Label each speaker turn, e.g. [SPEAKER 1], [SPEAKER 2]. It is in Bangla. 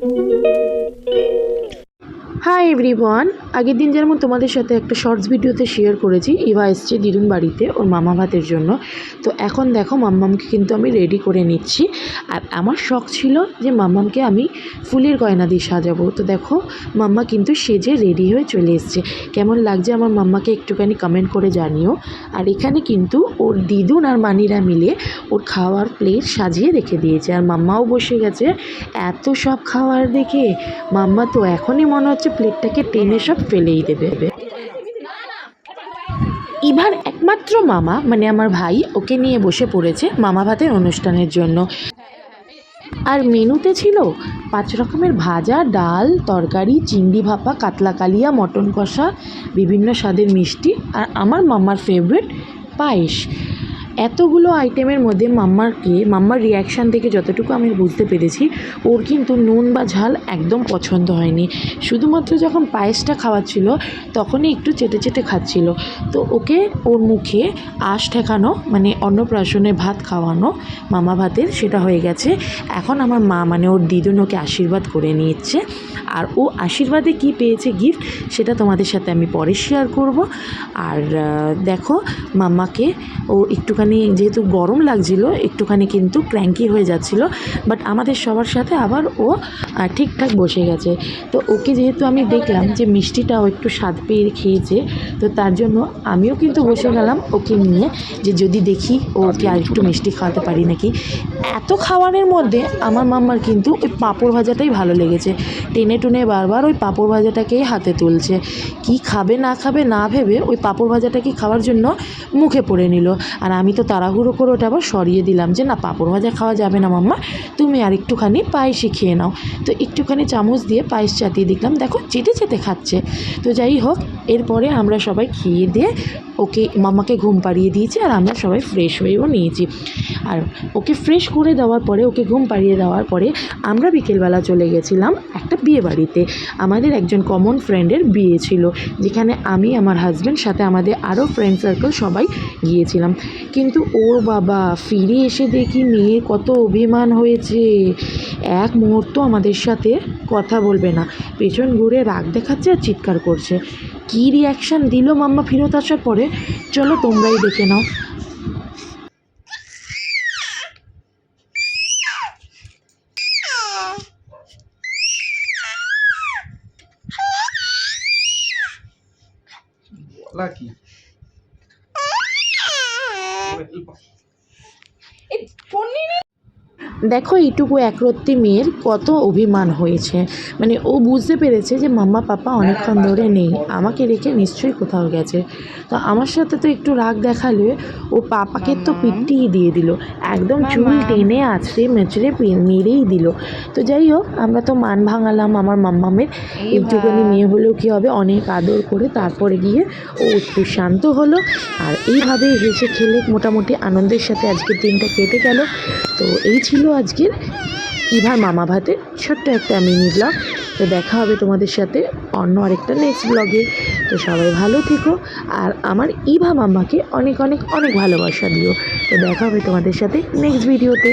[SPEAKER 1] Thank you. হাই এভরিওয়ান আগের দিন যেমন তোমাদের সাথে একটা শর্টস ভিডিওতে শেয়ার করেছি, ইভা এসছে দিদুন বাড়িতে ওর মামা ভাতের জন্য। তো এখন দেখো, মাম্মামকে কিন্তু আমি রেডি করে নিচ্ছি। আর আমার শখ ছিল যে মাম্মামকে আমি ফুলের গয়না দিয়ে সাজাবো। তো দেখো, মাম্মা কিন্তু সেজে রেডি হয়ে চলে এসছে। কেমন লাগছে আমার মাম্মাকে একটুখানি কমেন্ট করে জানিও। আর এখানে কিন্তু ওর দিদুন আর মানিরা মিলে ওর খাওয়ার প্লেট সাজিয়ে রেখে দিয়েছে। আর মাম্মাও বসে গেছে, এত সব খাওয়ার দেখে? মাম্মা তো এখনই মনে হচ্ছে প্লেটটাকে টেনে সব ফেলেই দেবে। ইভার একমাত্র মামা মানে আমার ভাই, ওকে নিয়ে বসে পড়েছে মামা ভাতের অনুষ্ঠানের জন্য। আর মেনুতে ছিল পাঁচ রকমের ভাজা, ডাল, তরকারি, চিংড়ি ভাপা, কাতলা কালিয়া, মটন কষা, বিভিন্ন স্বাদের মিষ্টি, আর আমার মামার ফেভারিট পায়েস। এতগুলো আইটেমের মধ্যে মাম্মারকে, মাম্মার রিয়াকশান থেকে যতটুকু আমি বুঝতে পেরেছি, ওর কিন্তু নুন বা ঝাল একদম পছন্দ হয়নি। শুধুমাত্র যখন পায়েসটা খাওয়াচ্ছিল, তখনই একটু চেটে চেটে খাচ্ছিল। তো ওকে ওর মুখে আশ ঠেকানো মানে অন্নপ্রাশনে ভাত খাওয়ানো, মামা ভাতের, সেটা হয়ে গেছে। এখন আমার মা মানে ওর দিদুন ওকে আশীর্বাদ করে নিচ্ছে আর ও আশীর্বাদে কি পেয়েছে গিফট সেটা তোমাদের সাথে আমি পরে শেয়ার করব। আর দেখো, মাম্মাকে ও একটুখানি যেহেতু গরম লাগছিল একটুখানি কিন্তু ক্র্যাঙ্কি হয়ে যাচ্ছিল বাট আমাদের সবার সাথে আবার ও ঠিকঠাক বসে গেছে। তো ওকে যেহেতু আমি দেখলাম যে মিষ্টিটাও একটু স্বাদ পেয়ে খেয়েছে তো তার জন্য আমিও কিন্তু বসে গেলাম ওকে নিয়ে যে যদি দেখি ও ওকে আর একটু মিষ্টি খাওয়াতে পারি নাকি। এত খাওয়ারের মধ্যে আমার মাম্মার কিন্তু ওই পাঁপড় ভাজাটাই ভালো লেগেছে। টেনে টুনে বারবার ওই পাঁপড় ভাজাটাকেই হাতে তুলছে। কি খাবে না খাবে না ভেবে ওই পাঁপড় ভাজাটাকে খাওয়ার জন্য মুখে পড়ে নিল। আর আমি তো তাড়াহুড়ো করে ওটা আবার সরিয়ে দিলাম যে, না, পাঁপড় ভাজা খাওয়া যাবে না মাম্মা। তুমি আর একটুখানি পায়েসই খেয়ে নাও। তো একটুখানি চামচ দিয়ে পায়েস চাটিয়ে দেখলাম, দেখো চেটে চেটে খাচ্ছে। তো যাই হোক, এরপরে আমরা সবাই খেয়ে দিয়ে ওকে, মাম্মাকে ঘুম পাড়িয়ে দিয়েছি আর আমরা সবাই ফ্রেশ হয়েও নিয়েছি। আর ওকে ফ্রেশ করে দেওয়ার পরে, ওকে ঘুম পাড়িয়ে দেওয়ার পরে আমরা বিকেলবেলা চলে গেছিলাম একটা বিয়ে বাড়িতে। আমাদের একজন কমন ফ্রেন্ডের বিয়ে ছিল, যেখানে আমি, আমার হাজব্যান্ড সাথে আমাদের আরও ফ্রেন্ড সার্কেল সবাই গিয়েছিলাম। কিন্তু ওর বাবা ফিরে এসে দেখি মেয়ের কত অভিমান হয়েছে। এক মুহূর্ত আমাদের সাথে কথা বলবে না। পেছন ঘুরে রাগ দেখাচ্ছে আর চিৎকার করছে। কী রিয়াকশান দিল মাম্মা ফেরত আসার পরে? চলো তোমরাই দেখে নাও।
[SPEAKER 2] বলা কি
[SPEAKER 1] দেখো এইটুকু একরত্তি মেয়ের কত অভিমান হয়েছে। মানে ও বুঝতে পেরেছে যে মাম্মা পাপা অনেকক্ষণ ধরে নেই। আমাকে রেখে নিশ্চয়ই কোথাও গেছে। তো আমার সাথে তো একটু রাগ দেখালে ও পাপাকে তো পিটিয়ে দিয়ে দিল। একদম চুল টেনে আছড়ে মেচড়ে মেরেই দিল। তো যাই হোক আমরা তো মান ভাঙালাম আমার মাম্মামের। একটুখানি মেয়ে হলেও কী হবে? অনেক আদর করে তারপরে গিয়ে ও একটু শান্ত হলো। আর এইভাবে হেসে খেলে মোটামুটি আনন্দের সাথে আজকের দিনটা কেটে গেল। তো এই ছিল আজকের ইভার মামা ভাতের ছোট্ট একটা মিনি ব্লগ তো দেখা হবে তোমাদের সাথে অন্য আরেকটা নেক্সট ব্লগে তো সবাই ভালো থেকো আর আমার ইভা মামাকে অনেক অনেক অনেক ভালোবাসা দিও। তো দেখা হবে তোমাদের সাথে নেক্সট ভিডিওতে